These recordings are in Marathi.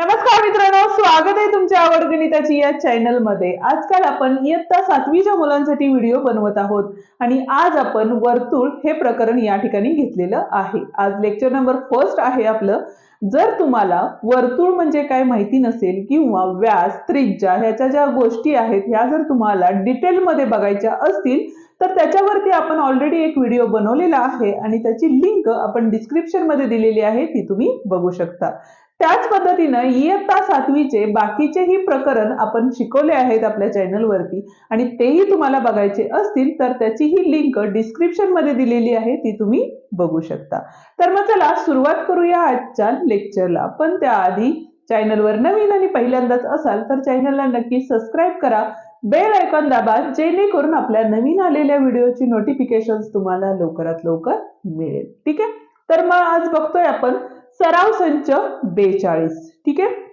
नमस्कार मित्रांनो स्वागत आहे तुमच्या आवड गणिताची या चॅनलमध्ये. आजकाल आपण इयत्ता सातवीच्या मुलांसाठी व्हिडिओ बनवत आहोत आणि आज आपण वर्तुळ हे प्रकरण या ठिकाणी घेतलेलं आहे. आज लेक्चर नंबर फर्स्ट आहे आपलं. जर तुम्हाला वर्तुळ म्हणजे काय माहिती नसेल किंवा व्यास त्रिज्या ह्याच्या ज्या गोष्टी आहेत ह्या जर तुम्हाला डिटेलमध्ये बघायच्या असतील तर त्याच्यावरती आपण ऑलरेडी एक व्हिडिओ बनवलेला आहे आणि त्याची लिंक आपण डिस्क्रिप्शनमध्ये दिलेली आहे ती तुम्ही बघू शकता. त्याच पद्धतीनं इयत्ता सातवीचे बाकीचेही प्रकरण आपण शिकवले आहेत आपल्या चॅनलवरती आणि तेही तुम्हाला बघायचे असतील तर त्याची ही लिंक डिस्क्रिप्शनमध्ये दिलेली आहे ती तुम्ही बघू शकता. तर मग चला सुरुवात करूया आजच्या लेक्चरला. पण त्याआधी चॅनलवर नवीन आणि पहिल्यांदाच असाल तर चॅनलला नक्की सबस्क्राईब करा. बेल आयकॉन दाबा जेणेकरून आपल्या नवीन आलेल्या व्हिडिओची नोटिफिकेशन तुम्हाला लवकरात लवकर मिळेल. ठीक आहे? तर मग आज बघतोय आपण सराव संच बेचाळीस. ठीक आहे?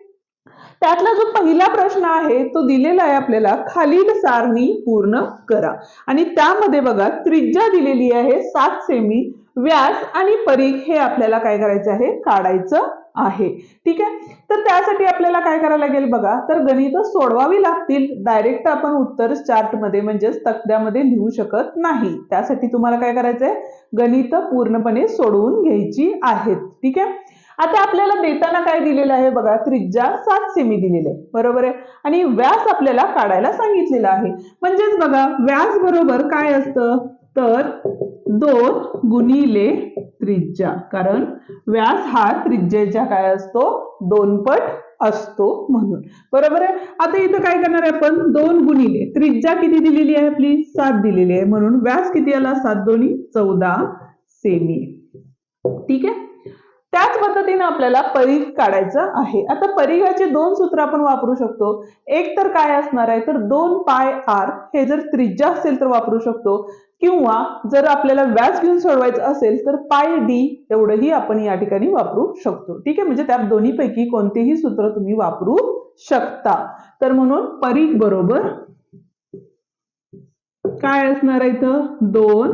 त्यातला जो पहिला प्रश्न आहे तो दिलेला आहे आपल्याला खालील सारणी पूर्ण करा. आणि त्यामध्ये बघा त्रिज्या दिलेली आहे सात सेमी व्यास आणि परीख हे आपल्याला काय करायचं आहे? काढायचं आहे. ठीक आहे? तर त्यासाठी आपल्याला काय करायला लागेल बघा तर गणित सोडवावी लागतील. डायरेक्ट आपण उत्तर चार्टमध्ये म्हणजेच तक्त्यामध्ये लिहू शकत नाही. त्यासाठी तुम्हाला काय करायचंय? गणित पूर्णपणे सोडवून घ्यायची आहेत. ठीक आहे? आता आपल्याला देताना काय दिलेलं आहे बघा? त्रिज्या सात सेमी दिलेले आहे. बरोबर आहे? आणि व्यास आपल्याला काढायला सांगितलेला आहे. म्हणजेच बघा व्यास बरोबर काय असतं? तर दोन गुणिले त्रिज्या. कारण व्यास हा त्रिज्येच्या काय असतो? दोन पट असतो म्हणून. बरोबर आहे? आता इथं काय करणार आहे आपण? दोन गुणिले. त्रिज्या किती दिलेली आहे आपली? सात दिलेली आहे. म्हणून व्यास किती आला? सात दोन्ही चौदा सेमी. ठीक आहे? त्याच पद्धतीने आपल्याला परीघ काढायचं आहे. आता परीघाचे दोन सूत्र आपण वापरू शकतो. एक तर काय असणार आहे? तर दोन पाय आर हे जर त्रिज्या असेल तर वापरू शकतो. किंवा जर आपल्याला व्यास घेऊन सोडवायचं असेल तर पाय डी एवढंही आपण या ठिकाणी वापरू शकतो. ठीक आहे? म्हणजे त्या दोन्हीपैकी कोणतेही सूत्र तुम्ही वापरू शकता. तर म्हणून परीघ बरोबर काय असणार आहे इथं? दोन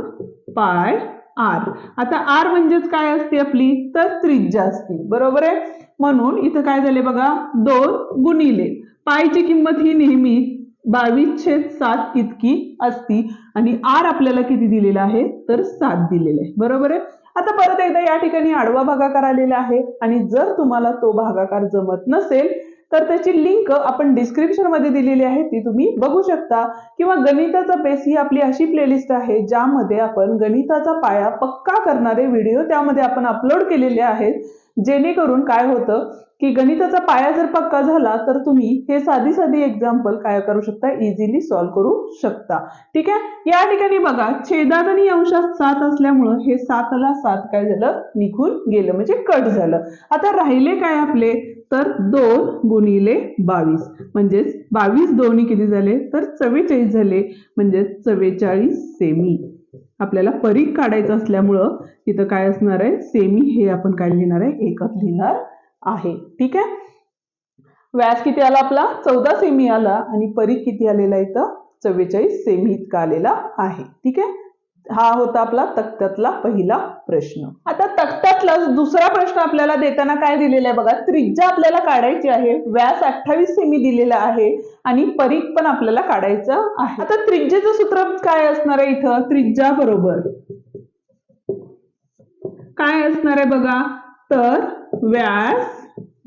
पाय आर आता आर म्हणजेच काय असते आपली? तर त्रिज्या असते. बरोबर आहे? म्हणून इथं काय झाले बघा? दोन गुणिले. पायची किंमत ही नेहमी बावीस छेद सात इतकी असती. आणि आर आपल्याला किती दिलेला आहे? तर सात दिलेलं आहे. बरोबर आहे? आता परत एकदा या ठिकाणी आडवा भागाकार आलेला आहे. आणि जर तुम्हाला तो भागाकार जमत नसेल तर त्याची लिंक आपण डिस्क्रिप्शनमध्ये दिलेली आहे ती तुम्ही बघू शकता. किंवा गणिताचा बेस ही आपली अशी प्लेलिस्ट आहे ज्यामध्ये आपण गणिताचा पाया पक्का करणारे व्हिडिओ त्यामध्ये आपण अपलोड केलेले आहेत. जेणेकरून काय होतं की गणिताचा पाया जर पक्का झाला तर तुम्ही हे साधी साधी एक्झाम्पल काय करू शकता? इझिली सॉल्व्ह करू शकता. ठीक आहे? या ठिकाणी बघा छेदात आणि अंशात सात असल्यामुळं हे सातला सात काय झालं? निघून गेलं म्हणजे कट झालं. आता राहिले काय आपले? तर दोन गुणिले बावीस. म्हणजेच बावीस दोन्ही किती झाले? तर चव्वेचाळीस झाले. म्हणजे चव्वेचाळीस सेमी. आपल्याला परीख काढायचं असल्यामुळं तिथं काय असणार आहे? सेमी हे आपण काय लिहिणार आहे. एकच लिहिणार आहे. ठीक आहे? व्यास किती आला आपला? चौदा सेमी आला. आणि परीख किती आलेला इथं? चव्वेचाळीस सेमी इतका आलेला आहे. ठीक आहे? हा होता आपला तक्त्यातला पहिला प्रश्न. आता तक्त्यातला दुसरा प्रश्न आपल्याला देताना काय दिलेला आहे बघा? त्रिज्या आपल्याला काढायची आहे व्यास अठ्ठावीस सेमी दिलेला आहे आणि परीख पण आपल्याला काढायचं आहे. आता त्रिज्येचं सूत्र काय असणार आहे इथं? त्रिज्या बरोबर. काय असणार आहे बघा? तर व्यास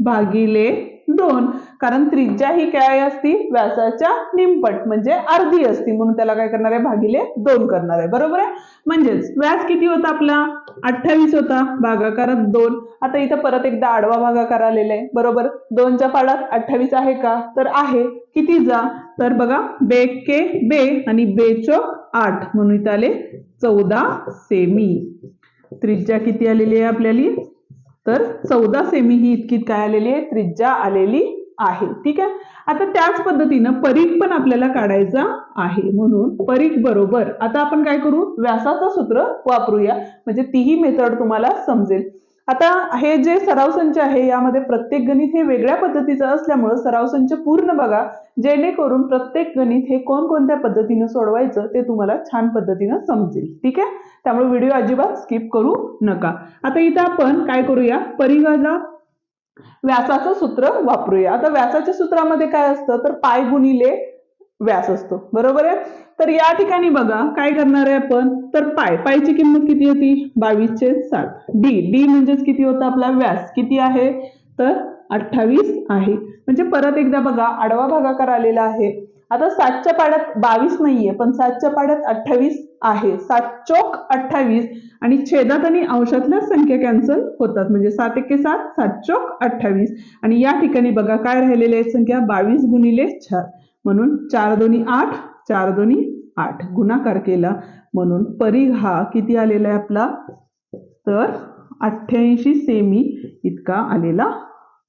भागिले दोन. कारण त्रिज्या ही काय असती? व्यासाच्या निमपट म्हणजे अर्धी असती. म्हणून त्याला काय करणार आहे? भागिले दोन करणार आहे. बरोबर आहे? म्हणजेच व्यास किती होता आपला? अठ्ठावीस होता. भागाकारात दोन. आता इथं परत एकदा आडवा भागाकार आलेला आहे. बरोबर? दोनच्या पाडात अठ्ठावीस आहे का? तर आहे. किती जा? तर बघा बे के बे आणि बेचोक आठ. म्हणून इथं आले चौदा सेमी. त्रिज्या किती आलेली आहे आपल्याली? तर चौदा सेमी ही इतकी काय आलेली आहे? त्रिज्या आलेली आहे. ठीक आहे? आता त्याच पद्धतीनं परीघ पण आपल्याला काढायचा आहे. म्हणून परीघ बरोबर. आता आपण काय करू? व्यासाचं सूत्र वापरूया. म्हणजे तीही मेथड तुम्हाला समजेल. आता हे जे सराव संच आहे यामध्ये प्रत्येक गणित हे वेगळ्या पद्धतीचं असल्यामुळं सराव संच पूर्ण बघा. जेणेकरून प्रत्येक गणित हे कोणकोणत्या पद्धतीनं सोडवायचं ते तुम्हाला छान पद्धतीनं समजेल. ठीक आहे? त्यामुळे व्हिडिओ अजिबात स्किप करू नका. आता इथं आपण काय करूया? परिघाला व्यासाचं सूत्र वापरूया. आता व्यासाच्या सूत्रामध्ये काय असतं? तर पाय गुणिले व्यास असतो. बरोबर आहे? तर या ठिकाणी बघा काय करणार आहे आपण? तर पाय. पायची किंमत किती होती? बावीसशे साठ. डी डी म्हणजेच किती होता आपला? व्यास. किती आहे? तर अठ्ठावीस आहे. म्हणजे परत एकदा बघा आडवा भागाकार आलेला आहे. आता सातच्या पाड्यात बावीस नाहीये पण सातच्या पाड्यात अठ्ठावीस आहे. सात चोक अठ्ठावीस आणि छेदात आणि अंशातल्या संख्या कॅन्सल होतात. म्हणजे सात एके सात सात चोक अठ्ठावीस. आणि या ठिकाणी बघा काय राहिलेली आहे संख्या? बावीस गुणिले चार. म्हणून चार दोन्ही आठ चार दोन्ही आठ. गुणाकार केला. म्हणून परीघ हा किती आलेला आहे आपला? तर अठ्ठ्याऐंशी सेमी इतका आलेला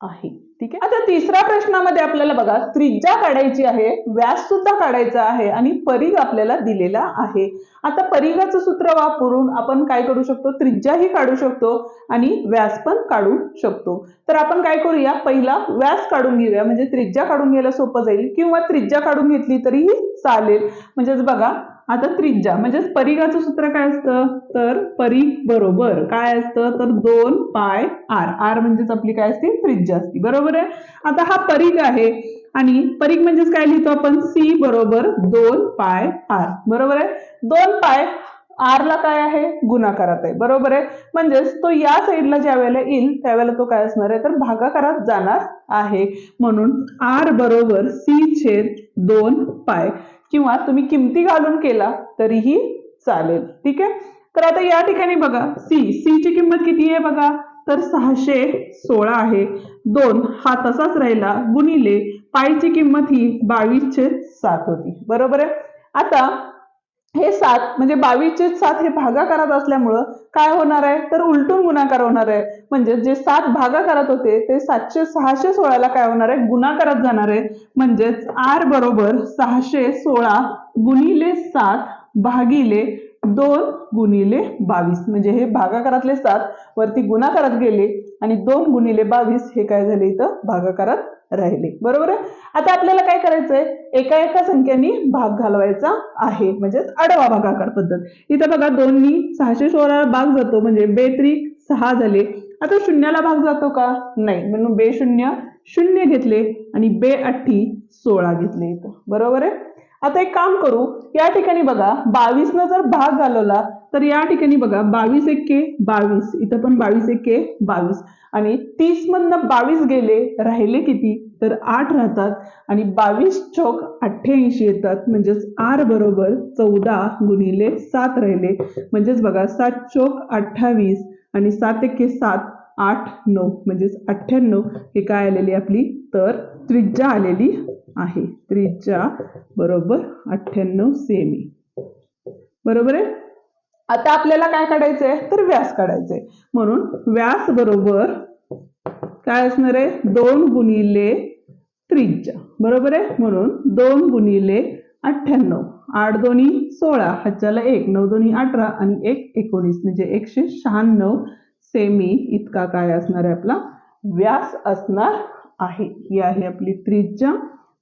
आहे. ठीक आहे? आता तिसऱ्या प्रश्नामध्ये आपल्याला बघा त्रिज्या काढायची आहे व्यास सुद्धा काढायचा आहे आणि परिघ आपल्याला दिलेला आहे. आता परिघाचं सूत्र वापरून आपण काय करू शकतो? त्रिज्याही काढू शकतो आणि व्यास पण काढू शकतो. तर आपण काय करूया? पहिला व्यास काढून घेऊया म्हणजे त्रिज्या काढून घ्यायला सोपं जाईल. किंवा त्रिज्या काढून घेतली तरीही चालेल. म्हणजेच बघा आता त्रिज्या म्हणजेच परिघाचं सूत्र काय असतं? तर परिघ बरोबर काय असतं? तर दोन पाय आर. आर म्हणजेच आपली काय असते? त्रिज्या असते. बरोबर आहे? आता हा परिघ आहे आणि परिघ म्हणजेच काय लिहितो आपण? सी बरोबर दोन पाय आर. बरोबर आहे? दोन पाय आर ला काय आहे? गुणाकारात आहे. बरोबर आहे? म्हणजेच तो या साईडला ज्या वेळेला येईल त्यावेळेला तो काय असणार आहे? तर भागाकारात जाणार आहे. म्हणून आर बरोबर सी छेद दोन पाय. किंवा तुम्ही किमती घालून केला तरीही चालेल. ठीक आहे? तर आता या ठिकाणी बघा. सी सी ची किंमत किती आहे बघा? तर सहाशे सोळा आहे. दोन हा तसाच राहिला गुणिले पायची किंमत ही बावीसशे सात होती. बरोबर आहे? आता हे सात म्हणजे बावीसचे सात हे भागाकारात असल्यामुळं काय होणार आहे? तर उलटून गुणाकार होणार आहे. म्हणजे जे सात भागाकारात होते ते सातशे सहाशे सोळाला काय होणार आहे? गुणाकारात जाणार आहे. म्हणजेच आर बरोबर सहाशे सोळा गुणिले सात भागिले दोन गुणिले बावीस. म्हणजे हे भागाकारातले सात वरती गुणाकारात गेले आणि दोन गुणिले बावीस हे काय झाले इथं? भागाकारात राहिले. बरोबर आहे? आता आपल्याला काय करायचंय? एका एका संख्येने भाग घालवायचा आहे. म्हणजेच आडवा भागाकार पद्धत. इथं बघा दोन्ही सहाशे सोळाला भाग जातो. म्हणजे बेत्रिक सहा झाले. आता शून्याला भाग जातो का? नाही. म्हणून बे शून्य शून्य घेतले आणि बे अठ्ठी सोळा घेतले इथं. बरोबर आहे? आता एक काम करू या ठिकाणी बघा बावीस न जर भाग घालवला तर या ठिकाणी बघा बावीस एक्के बावीस. इथं पण बावीस एक्के बावीस. आणि तीस मधनं बावीस गेले राहिले किती? तर आठ राहतात. आणि बावीस चौक अठ्ठ्याऐंशी येतात. म्हणजेच आर बरोबर चौदा गुणिले सात राहिले. म्हणजेच बघा सात चौक अठ्ठावीस आणि सात एके सात. आठ नऊ म्हणजेच अठ्ठ्याण्णव हे काय आलेली आपली? तर त्रिज्या आलेली आहे. त्रिज्या बरोबर अठ्ठ्याण्णव सेमी बरोबर आहे? आता आपल्याला काय काढायचंय? तर व्यास काढायचंय. म्हणून व्यास बरोबर काय असणार आहे? दोन गुणिले त्रिज्या. बरोबर आहे? म्हणून दोन गुणिले अठ्ठ्याण्णव. आठ दोन्ही सोळा हाच्याला एक. नऊ दोन्ही अठरा आणि एक एकोणीस. म्हणजे एकशे शहाण्णव सेमी इतका काय असणार आहे आपला? व्यास असणार आहे. ही आहे आपली त्रिज्या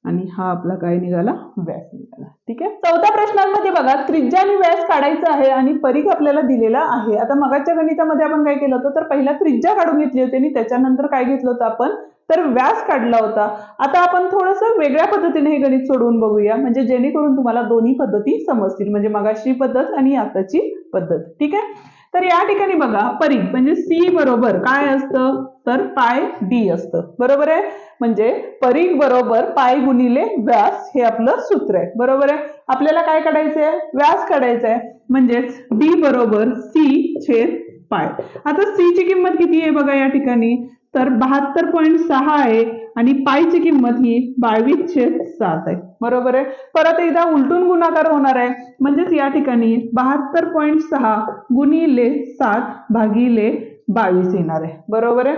आणि हा आपला काय निघाला? व्यास निघाला. ठीक आहे? चौथ्या प्रश्नांमध्ये बघा त्रिज्या आणि व्यास काढायचा आहे आणि परीघ आपल्याला दिलेला आहे. आता मगाच्या गणितामध्ये आपण काय केलं होतं? तर पहिला त्रिज्या काढून घेतली होती आणि त्याच्यानंतर काय घेतलं होतं आपण? तर व्यास काढला होता. आता आपण थोडस वेगळ्या पद्धतीने हे गणित सोडवून बघूया. म्हणजे जेणेकरून तुम्हाला दोन्ही पद्धती समजतील. म्हणजे मगाशी पद्धत आणि आताची पद्धत. ठीक आहे? तर या ठिकाणी बघा परीघ म्हणजे सी बरोबर काय असतं? तर पाय डी असतं. बरोबर आहे? म्हणजे परीघ बरोबर पाय गुणिले व्यास हे आपलं सूत्र आहे. बरोबर आहे? आपल्याला काय काढायचं आहे? व्यास काढायचा आहे. म्हणजेच डी बरोबर सी छेद पाय. आता सी ची किंमत किती आहे बघा या ठिकाणी? तर बहात्तर पॉईंट सहा आहे आणि पायची किंमत ही बावीस छेद सात आहे. बरोबर आहे? परत एकदा उलटून गुणाकार होणार आहे. म्हणजेच या ठिकाणी बहात्तर पॉईंट सहा गुणिले सात भागिले बावीस येणार आहे. बरोबर आहे?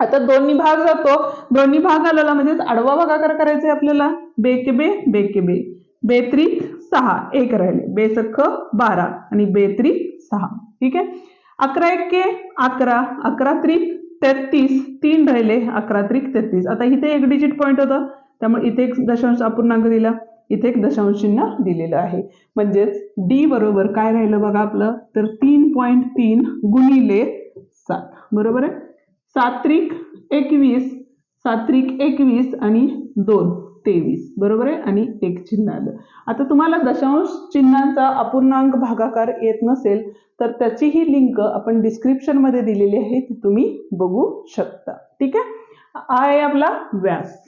आता दोन्ही भाग जातो. दोन्ही भाग आलेला म्हणजेच आडवा भागाकार करायचा आहे आपल्याला. बेके बे बेके बे. बेत्रिक सहा. एक राहिले. बेसख बारा. आणि बेत्रिक सहा. ठीक आहे? अकरा एक्के अकरा. अकरा त्रिक तेहतीस. तीन राहिले. अकरा त्रिक तेहतीस. आता इथे एक डिजिट पॉईंट होता. त्यामुळे इथे एक दशांश अपूर्णांक दिला इथे एक दशांश चिन्ह दिलेलं आहे. म्हणजेच डी बरोबर काय राहिलं बघा आपलं? तर तीन पॉईंट तीन गुणिले सात. बरोबर आहे? सात्रिक एकवीस सात्रिक एकवीस आणि दोन तेवीस. बरोबर आहे? आणि एक चिन्ह आलं. आता तुम्हाला दशांश चिन्हांचा अपूर्णांक भागाकार येत नसेल तर त्याची ही लिंक आपण डिस्क्रिप्शनमध्ये दिलेली आहे ती तुम्ही बघू शकता. ठीक आहे? हा आहे आपला व्यास.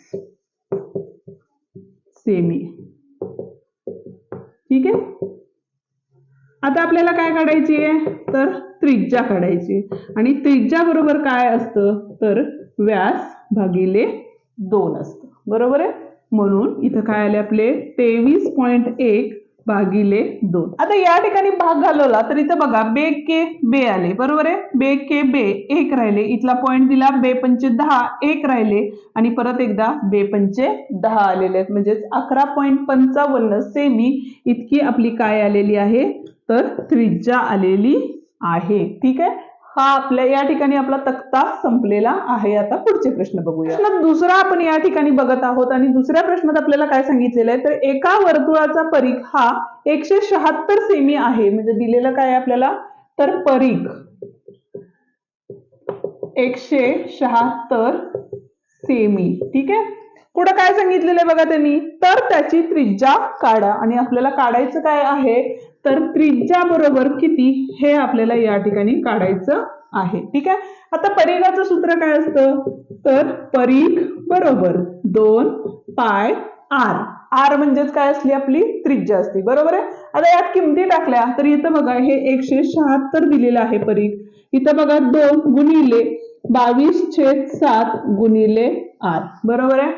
सेमी ठीक आहे? आता आपल्याला काय काढायची आहे? तर त्रिज्या काढायची आणि त्रिज्या बरोबर काय असतं? तर व्यास भागिले दोन असतं. बरोबर आहे? म्हणून इथं काय आले आपले? तेवीस पॉईंट एक भागिले दोन. आता या ठिकाणी भाग घालवला तर इथं बघा बे के बे आले. बरोबर आहे? बे के बे एक राहिले. इथला पॉईंट दिला बे पंचे दहा एक राहिले. आणि परत एकदा बे पंचे दहा आलेले आहेत. म्हणजेच अकरा पॉईंट पंचावन्न सेमी इतकी आपली काय आलेली आहे? तर त्रिज्या आलेली आहे. ठीक आहे? हा आपल्या या ठिकाणी आपला तक्ता संपलेला आहे. आता पुढचे प्रश्न बघूया. प्रश्न दुसरा आपण या ठिकाणी बघत आहोत आणि दुसऱ्या प्रश्नात आपल्याला काय सांगितलेलं आहे? तर एका वर्तुळाचा परीघ हा एकशे शहात्तर सेमी आहे. म्हणजे दिलेलं काय आपल्याला? तर परीघ. एकशे शहात्तर सेमी ठीक आहे? पुढे काय सांगितलेलं आहे बघा त्यांनी? तर त्याची त्रिज्या काढा. आणि आपल्याला काढायचं काय आहे? तर त्रिज्या बरोबर किती हे आपल्याला या ठिकाणी काढायचं आहे. ठीक आहे? आता परिघाचं सूत्र काय असतं? तर परीघ बरोबर दोन पाय आर. आर म्हणजेच काय असली आपली त्रिज्या असते. बरोबर आहे? आता यात किमती टाकल्या तर इथं बघा हे एकशे शहात्तर दिलेलं आहे परीघ. इथं बघा दोन गुणिले बावीस छेद सात गुणिले आर. बरोबर आहे?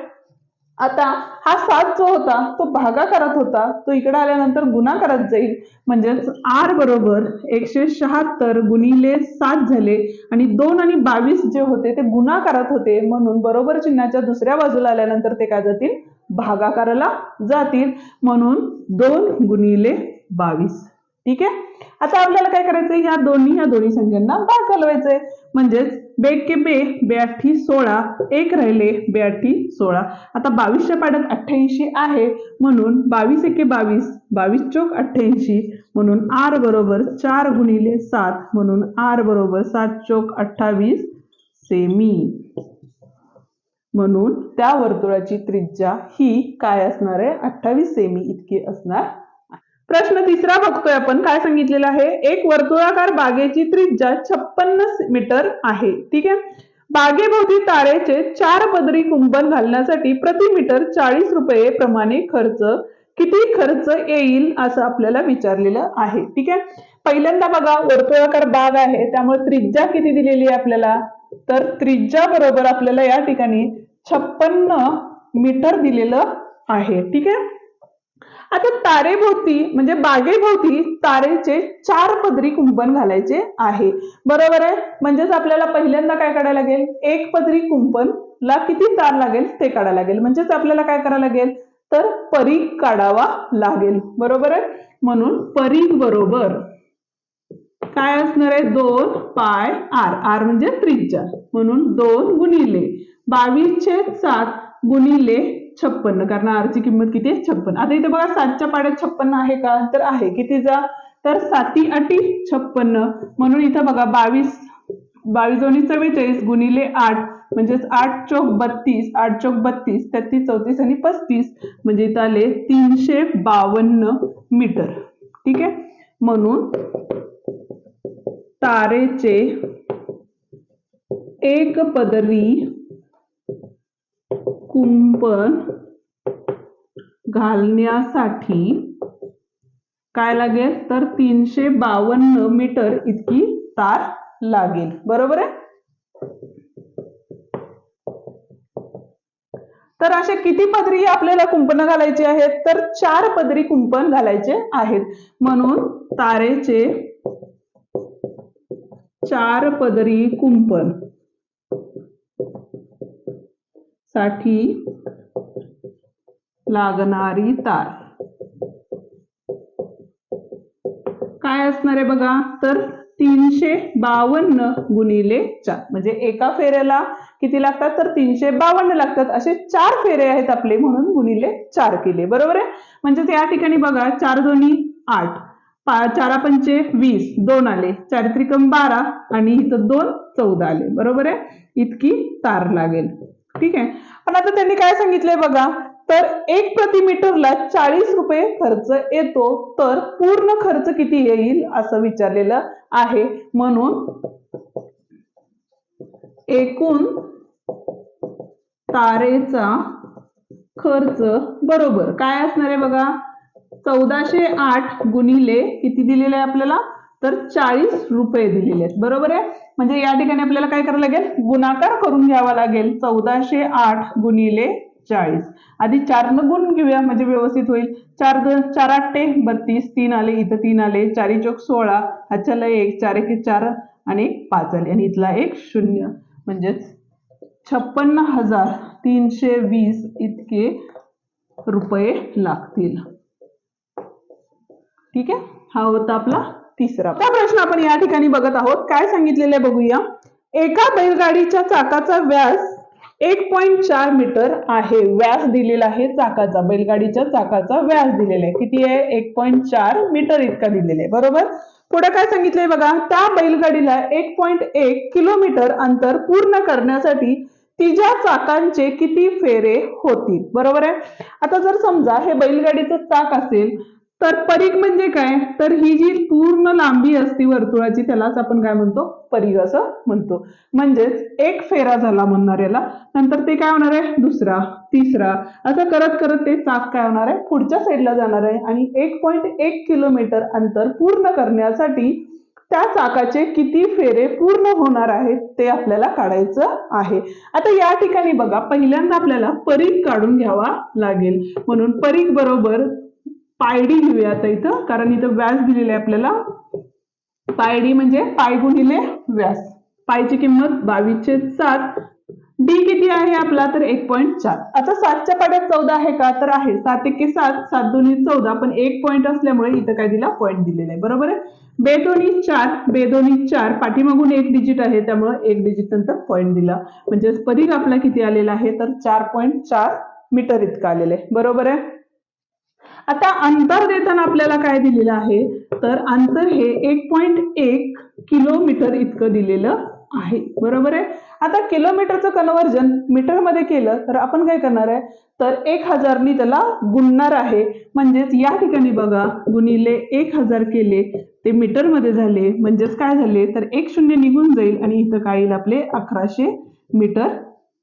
आता हा सात जो होता तो भागाकारात होता. तो इकडे आल्यानंतर गुणाकारात जाईल. म्हणजेच आर बरोबर एकशे शहात्तर गुणिले सात झाले. आणि दोन आणि बावीस जे होते ते गुणाकारात होते. म्हणून बरोबर चिन्हाच्या दुसऱ्या बाजूला आल्यानंतर ते काय जातील? भागाकाराला जातील. म्हणून दोन गुणिले बावीस. ठीक आहे? आता आपल्याला काय करायचंय? ह्या दोन्ही ह्या दोन्ही संख्यांना भाग घालवायचंय. म्हणजेच बे के बे ब्याठी सोळा एक राहिले ब्याठी सोळा. आता बावीसच्या पाड्यात अठ्ठ्याऐंशी आहे म्हणून बावीस एके बावीस बावीस चौक अठ्ठ्याऐंशी म्हणून आर बरोबर चार गुणिले सात म्हणून आर बरोबर सात चौक अठ्ठावीस सेमी. म्हणून त्या वर्तुळाची त्रिज्या ही काय असणार आहे? अठ्ठावीस सेमी इतकी असणार प्रश्न तिसरा बघतोय आपण. काय सांगितलेलं आहे? एक वर्तुळाकार बागेची त्रिज्या छप्पन्न मीटर आहे. ठीक आहे? बागेभोवती तारेचे चार पदरी कुंपण घालण्यासाठी प्रति मीटर चाळीस रुपये प्रमाणे खर्च किती खर्च येईल असं आपल्याला विचारलेलं आहे. ठीक आहे? पहिल्यांदा बघा वर्तुळाकार बाग आहे त्यामुळे त्रिज्या किती दिलेली आहे आपल्याला? तर त्रिज्या बरोबर आपल्याला या ठिकाणी छप्पन्न मीटर दिलेलं आहे. ठीक आहे? आता तारेभोवती म्हणजे बागेभोवती तारेचे चार पदरी कुंपण घालायचे आहे. बरोबर आहे? म्हणजेच आपल्याला पहिल्यांदा काय काढायला लागेल? एक पदरी कुंपण ला किती तार लागेल ते काढायला लागेल. म्हणजेच आपल्याला काय करायला लागेल? तर परीघ काढावा लागेल. बरोबर आहे? म्हणून परीघ बरोबर काय असणार आहे? दोन पाय आर. आर म्हणजे त्रिज्या. म्हणून दोन गुणिले बावीस छेद सात गुणिले छप्पन्न कारण आरची किंमत किती आहे? छप्पन्न. आता इथे बघा सातच्या पाड्यात छप्पन्न आहे का? तर आहे. कितीचा तर साती अटी छप्पन्न. म्हणून इथं बघा बावीस बावीस दोन्ही चव्वेचाळीस गुणिले आठ म्हणजेच आठ चौक बत्तीस आठ चौक बत्तीस तेहतीस चौतीस आणि पस्तीस म्हणजे इथं आले तीनशे बावन्न मीटर. ठीक आहे? म्हणून तारेचे एक पदरी कुंपण घालण्यासाठी काय लागेल? तर तीनशे बावन्न मीटर इतकी तार लागेल. बरोबर आहे? तर असे किती पदरी आपल्याला कुंपण घालायची आहेत? तर चार पदरी कुंपण घालायचे आहेत. म्हणून तारेचे चार पदरी कुंपण. साठी लागणारी तार. काय असणार आहे बघा? तर तीनशे बावन्न गुणिले चार. म्हणजे एका फेऱ्याला किती लागतात? तर तीनशे बावन्न लागतात. असे चार फेरे आहेत आपले म्हणून गुणिले चार केले. बरोबर आहे? म्हणजे या ठिकाणी बघा चार दोन्ही आठ. चारा पंचे वीस. दोन आले. चार त्रिकम बारा. आणि इथं दोन चौदा आले. बरोबर आहे? इतकी तार लागेल. ठीक आहे? पण आता त्यांनी काय सांगितलंय बघा तर एक प्रति मीटरला चाळीस रुपये खर्च येतो तर पूर्ण खर्च किती येईल असं विचारलेलं आहे. म्हणून एकूण तारेचा खर्च बरोबर काय असणार आहे बघा? चौदाशे आठ गुणिले किती दिलेले आहे आपल्याला? तर चाळीस रुपये दिलेले आहेत. बरोबर आहे? म्हणजे या ठिकाणी आपल्याला काय करावं लागेल? गुणाकार करून घ्यावा लागेल. चौदाशे आठ गुणिले चाळीस. आधी चार न गुण घेऊया म्हणजे व्यवस्थित होईल. चार चार आठे बत्तीस. तीन आले इथं तीन आले. चारी चौक सोळा. ह्याच्याला एक चार एक चार आणि एक पाच आले. आणि इथला एक शून्य. म्हणजेच छप्पन्न हजार तीनशे वीस इतके रुपये लागतील. ठीक आहे? हा होता आपला तिसरा. त्या प्रश्न आपण या ठिकाणी बघत आहोत. काय सांगितलेलं आहे बघूया. एका बैलगाडीच्या चाकाचा व्यास एक पॉईंट चार मीटर आहे. व्यास दिलेला आहे चाकाचा. बैलगाडीच्या चाकाचा व्यास दिलेला आहे. किती आहे? एक पॉईंट चार मीटर इतका दिलेला आहे. बरोबर? पुढे काय सांगितलंय बघा. त्या बैलगाडीला एक पॉईंट एक किलोमीटर अंतर पूर्ण करण्यासाठी तिच्या चाकांचे किती फेरे होतील? बरोबर आहे? आता जर समजा हे बैलगाडीचं चाक असेल तर परीघ म्हणजे काय? तर ही जी पूर्ण लांबी असती वर्तुळाची त्यालाच आपण काय म्हणतो? परीघ असं म्हणतो. म्हणजेच एक फेरा झाला म्हणणार याला. नंतर ते काय होणार आहे? दुसरा तिसरा. असं करत करत ते चाक काय होणार आहे? पुढच्या साईडला जाणार आहे आणि एक पॉईंट एक किलोमीटर अंतर पूर्ण करण्यासाठी त्या चाकाचे किती फेरे पूर्ण होणार आहेत ते आपल्याला काढायचं आहे. आता या ठिकाणी बघा पहिल्यांदा आपल्याला परीघ काढून घ्यावा लागेल. म्हणून परीघ बरोबर पायडी घेऊया आता इथं कारण इथं व्यास दिलेलं आहे आपल्याला. पायडी म्हणजे पाय गुणिले व्यास. पायची किंमत बावीसशे सात. डी किती आहे आपला? तर एक पॉईंट चार. आता सातच्या पाड्यात चौदा आहे का? तर आहे. सात एके सात सात दोन्ही चौदा. पण एक पॉईंट असल्यामुळे इथं काय दिला? पॉईंट दिलेला आहे. बरोबर आहे? बेदोनी चार बेदोनी चार. पाठीमागून एक डिजिट आहे त्यामुळे एक डिजिट नंतर पॉईंट दिला. म्हणजे परीघ आपला किती आलेला आहे? तर चार पॉईंट चार मीटर इतकं आलेला आहे. बरोबर आहे? आता अंतर देताना आपल्याला काय दिलेलं आहे? तर अंतर हे एक पॉईंट एक किलोमीटर इतकं दिलेलं आहे. बरोबर आहे? आता किलोमीटरचं कन्वर्जन मीटरमध्ये केलं तर आपण काय करणार आहे? तर एक हजारनी त्याला गुणणार आहे. म्हणजेच या ठिकाणी बघा गुणिले एक हजार केले ते मीटरमध्ये झाले. म्हणजेच काय झाले? तर एक शून्य निघून जाईल आणि इथं काय येईल? आपले अकराशे मीटर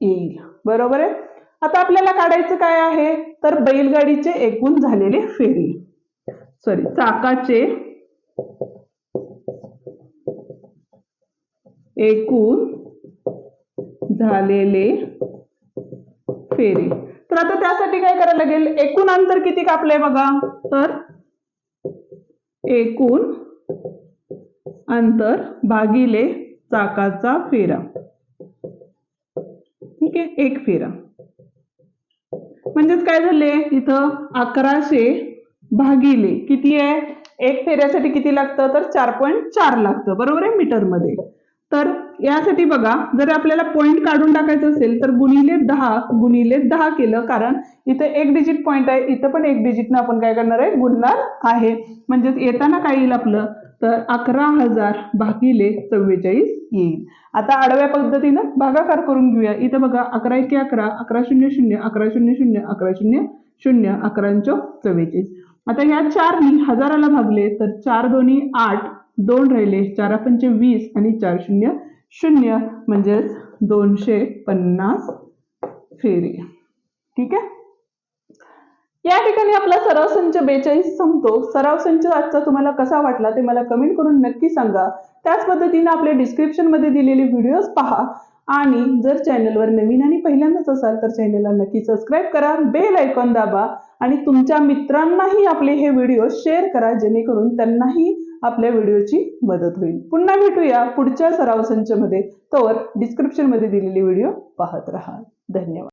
येईल. बरोबर आहे? आता आपल्याला काढायचं काय आहे? तर बैलगाडीचे एकूण झालेले फेरी. सॉरी चाकाचे एकूण झालेले फेरी. तर आता त्यासाठी काय करायला लागेल? एकूण अंतर किती कापलंय बघा. तर एकूण अंतर भागिले चाकाचा फेरा. ठीक आहे? एक फेरा. म्हणजेच काय झाले? इथं अकराशे भागिले. किती आहे? एक फेऱ्यासाठी किती लागतं? तर चार पॉईंट चार लागतं. बरोबर आहे मीटरमध्ये. तर यासाठी बघा जर आपल्याला पॉईंट काढून टाकायचं असेल तर गुणिले दहा गुणिले दहा केलं. कारण इथं एक डिजिट पॉईंट आहे. इथं पण एक डिजिटनं आपण काय करणार आहे? गुणणार आहे. म्हणजेच येताना काय येईल आपलं? तर अकरा हजार भागिले चव्वेचाळीस येईल. आता आडव्या पद्धतीनं भागाकार करून घेऊया. इथं बघा अकरा एके अकरा अकरा शून्य शून्य अकरा शून्य शून्य अकरा शून्य शून्य अकरांचो चव्वेचाळीस. आता ह्या चारनी हजाराला भागले तर चार दोन्ही आठ दोन राहिले चार पंचे वीस आणि चार शून्य शून्य म्हणजेच दोनशे पन्नास फेरी. ठीक आहे? या ठिकाणी आपला सराव संच बेचाळीस संपतो. सराव संच आजचा तुम्हाला कसा वाटला ते मला कमेंट करून नक्की सांगा. त्याच पद्धतीने आपल्या डिस्क्रिप्शनमध्ये दिलेले व्हिडिओज पहा. आणि जर चॅनलवर नवीन आणि पहिल्यांदाच असाल तर चॅनलला नक्की सबस्क्राईब करा. बेल आयकॉन दाबा. आणि तुमच्या मित्रांनाही आपले हे व्हिडिओ शेअर करा. जेणेकरून त्यांनाही आपल्या व्हिडिओची मदत होईल. पुन्हा भेटूया पुढच्या सराव संचमध्ये तोवर डिस्क्रिप्शनमध्ये दिलेले व्हिडिओ पाहत राहा. धन्यवाद.